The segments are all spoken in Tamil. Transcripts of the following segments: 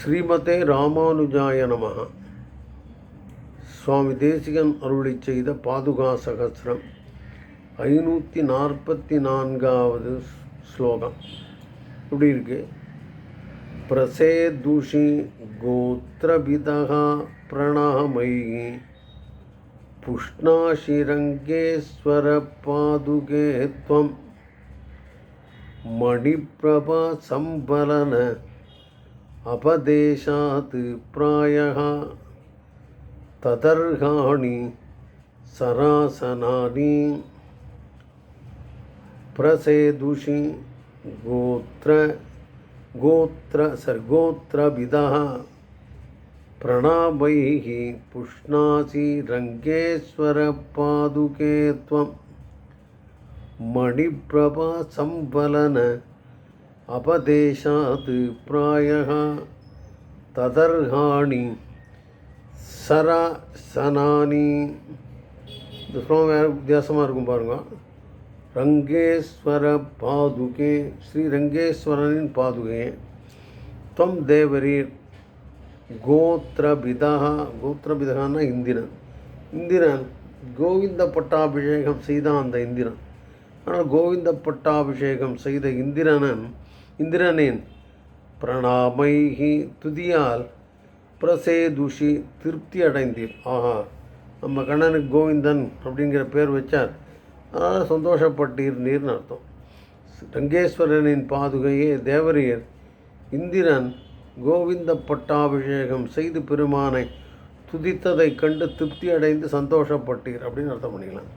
ஸ்ரீமதே ராமானுஜாய நமக சுவாமி தேசிகன் அருளி செய்த பாதுகா சகசிரம். ஐநூற்றி நாற்பத்தி நான்காவது ஸ்லோகம். இப்படி இருக்கு? பிரசேதுஷி கோத்ரபிதா பிரணமயி புஷ்ணாஷிரங்கேஸ்வர பாதுகே மணிப்பிரபா சம்பலன अपदेशात् प्रायः तदर्हाणि सरासनानि प्रसेदुषि गोत्र गोत्र सर्गोत्रविदः प्रणामैः पुष्णासि रङ्गेश्वरपादुके त्वं मणिप्रभा सम्बलन अपदेशात् प्रायः तदर्हाणि சராசனானி இந்த ஸ்லோகம் வேறு வித்தியாசமாக இருக்கும் பாருங்க ரங்கேஸ்வர பாதுகே ஸ்ரீ ரங்கேஸ்வரனின் பாதுகே துவம் தேவரீர் கோத்திரபிதா கோத்திரபிதகான்னா இந்திரன் இந்திரன் கோவிந்த பட்டாபிஷேகம் செய்த அந்த இந்திரன் ஆனால் கோவிந்த பட்டாபிஷேகம் செய்த இந்திரனன் இந்திரனின் பிரணாமைகி துதியால் பிரசேதுஷி திருப்தி அடைந்தீர் ஆஹா நம்ம கண்ணனுக்கு கோவிந்தன் அப்படிங்கிற பேர் வச்சார். அதனால் சந்தோஷப்பட்டீர்னீர்னு அர்த்தம். ரங்கேஸ்வரனின் பாதுகையே தேவரியர் இந்திரன் கோவிந்த பட்டாபிஷேகம் செய்து பெருமானை துதித்ததைக் கண்டு திருப்தி அடைந்து சந்தோஷப்பட்டீர் அப்படின்னு அர்த்தம் பண்ணிக்கலாம்.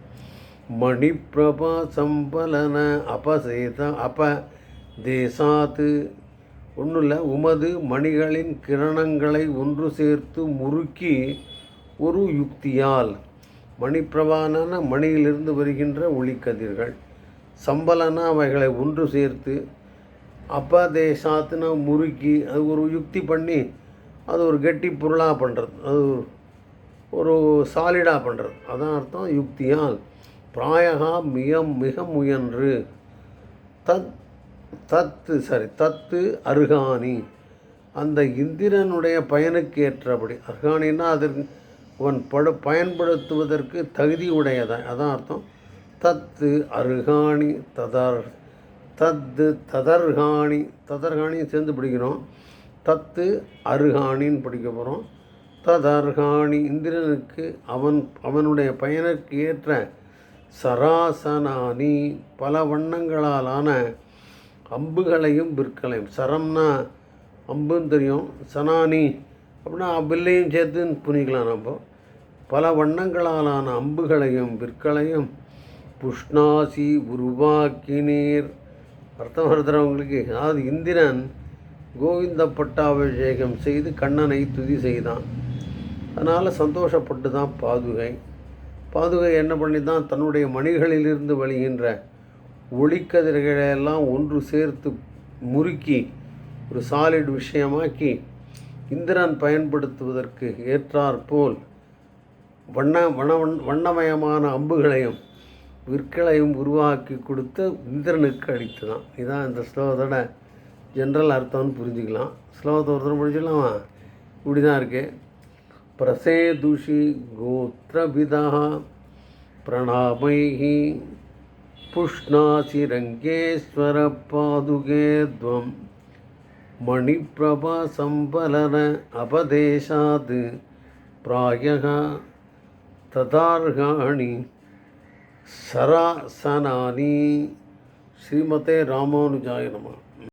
மணிப்பிரபா சம்பலன அபசேத அப தேசாத்து. ஒன்றும் இல்லை உமது மணிகளின் கிரணங்களை ஒன்று சேர்த்து முறுக்கி ஒரு யுக்தியால் மணிப்பிரபான மணியிலிருந்து வருகின்ற ஒளிக்கதிர்கள். சம்பலனா அவைகளை ஒன்று சேர்த்து அப்பதேசாத்துனா முறுக்கி அது ஒரு யுக்தி பண்ணி அது ஒரு கெட்டி பொருளாக பண்ணுறது அது ஒரு சாலிடாக பண்ணுறது அதான் அர்த்தம் யுக்தியால். பிராயகா மிக மிக முயன்று. தத் தத்து சாரி தத்து அருகாணி. அந்த இந்திரனுடைய பயனுக்கு ஏற்றபடி அருகாணின்னா அதற்கு அவன் படு பயன்படுத்துவதற்கு தகுதி உடையதான் அதான் அர்த்தம். தத்து அருகாணி ததர் தத்து ததர்காணி ததர்காணியும் சேர்ந்து பிடிக்கிறோம். தத்து அருகாணின்னு படிக்க போகிறோம் ததர்காணி இந்திரனுக்கு அவன் அவனுடைய பயனுக்கு ஏற்ற சராசனானி பல வண்ணங்களாலான அம்புகளையும் விற்களையும் சரம்னா அம்புன்னு தெரியும். சனானி அப்படின்னா வில்லையும் சேர்த்துன்னு புனிக்கலாம் நம்ம. பல வண்ணங்களாலான அம்புகளையும் விற்களையும் புஷ்ணாசி உருவாக்கினீர். அர்த்தம் வருதுறவங்களுக்கு அதாவது இந்திரன் கோவிந்த பட்டாபிஷேகம் செய்து கண்ணனை துதி செய்தான். அதனால் சந்தோஷப்பட்டு தான் பாதுகை. பாதுகை என்ன பண்ணி தான் தன்னுடைய மணிகளிலிருந்து வழிகின்ற ஒளிக்கதிர்களையெல்லாம் ஒன்று சேர்த்து முறுக்கி ஒரு சாலிட் விஷயமாக்கி இந்திரன் பயன்படுத்துவதற்கு ஏற்றாற்போல் வண்ண வண்ண வண்ணமயமான அம்புகளையும் விற்களையும் உருவாக்கி கொடுத்து இந்திரனுக்கு அடித்து தான் இதுதான் இந்த ஸ்லோகத்தோட ஜென்ரல் அர்த்தம்னு புரிஞ்சுக்கலாம். ஸ்லோகத்தை ஒருத்தரம் புரிஞ்சுக்கலாமா? இப்படி தான் இருக்குது பிரசேதுஷி கோத்திரபிதா பிரணாமைஹி पुष्णासि रङ्गेश्वरपादुके त्वं मणिप्रभासम्बलन अपदेशात् प्रायः तदार्हाणि सरासनानि श्रीमते रामानुजाय नमः